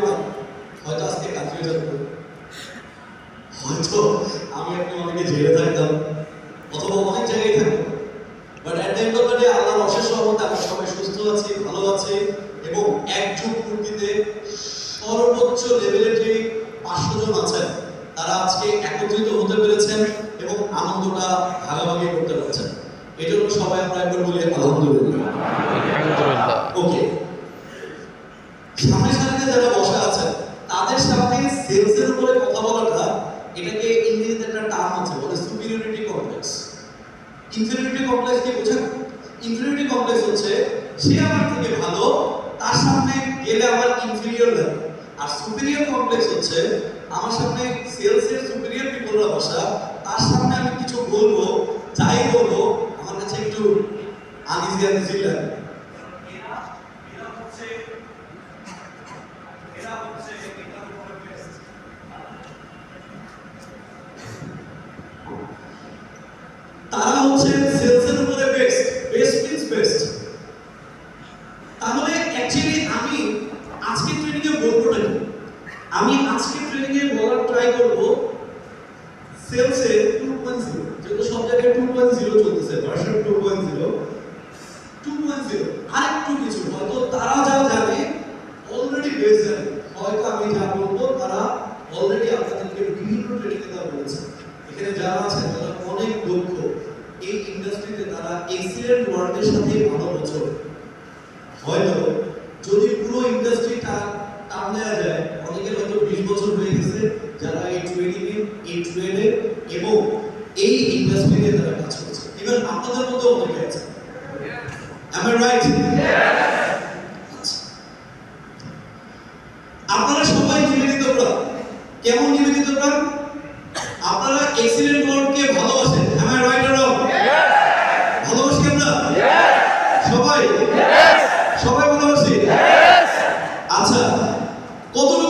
পেতাম হয়তো আজকে কাজে যেত হয়তো আমি আপনি অনেকে জেলে থাকতাম, অথবা অনেক জায়গায় থাকতাম। But at end of the আল্লাহর অশেষ রহমতে আমরা সবাই সুস্থ আছি, ভালো আছি, এবং একযুগ পূর্তিতে সর্বোচ্চ লেভেলের যে পাঁচশো জন আছেন, তারা আজকে একত্রিত হতে পেরেছেন এবং আনন্দটা ভাগাভাগি করতে পারছেন। এই জন্য সবাই আমরা একবার বলি আলহামদুলিল্লাহ। সামনে সামনে যারা বসা আছেন, তাদের সামনে সেলসের উপরে কথা বলাটা এটাকে ইংরেজিতে একটা টার্ম আছে বলে সুপিরিয়রিটি কমপ্লেক্স ইনফিরিয়রিটি কমপ্লেক্স কি বোঝেন? ইনফিরিয়রিটি কমপ্লেক্স হচ্ছে, সে আমার থেকে ভালো, তার সামনে গেলে আমার ইনফিরিয়র লাগে আর সুপিরিয়র কমপ্লেক্স হচ্ছে, আমার সামনে সেলসের সুপিরিয়র পিপলরা বসা, তার সামনে আমি কিছু বলব, যাই বলব, আমার কাছে একটু আনইজি আনইজি লাগে এরা এরা হচ্ছে এরা হচ্ছে এটার উপরে বেস্ট তারা হচ্ছে সেলসের উপরে বেস্ট বেস্ট মিন্স বেস্ট তাহলে অ্যাকচুয়ালি আমি আজকে ট্রেনিং এ বলবোটা কি আমি আজকে ট্রেনিং এ বলার ট্রাই করব সেলসে 2.0 যেহেতু সব জায়গায় 2.0 চলতেছে ভার্সন 2.0 2.0 আরেকটু কিছু, হয়তো তারা যা জানে অলরেডি বেস জানে, হয়তো আমি যা বলব, তারা অলরেডি আপনাদেরকে বিভিন্ন ট্রেনিং দেওয়া বলেছে। এখানে যারা আছেন, তারা অনেক দক্ষ, এই ইন্ডাস্ট্রিতে তারা এক্সিলেন্ট ওয়ার্কের সাথে ভালো বছর। হয়তো যদি পুরো ইন্ডাস্ট্রিটা টান দেওয়া যায় অনেকের হয়তো বিশ বছর হয়ে গেছে যারা এই ট্রেনিং এ এই ট্রেনে এবং এই ইন্ডাস্ট্রিতে তারা কাজ করছে। ইভেন আপনাদের মধ্যে অনেকে আছে। Am I right? আচ্ছা। আপনারা সবাই নিবেদিত প্রাণ। কেমন নিবেদিত প্রাণ? আপনারা এক্সিলেন্ট ওয়ার্ককে ভালোবাসেন। Am I right or wrong? ভালোবাসি আমরা? সবাই? সবাই কতটুকু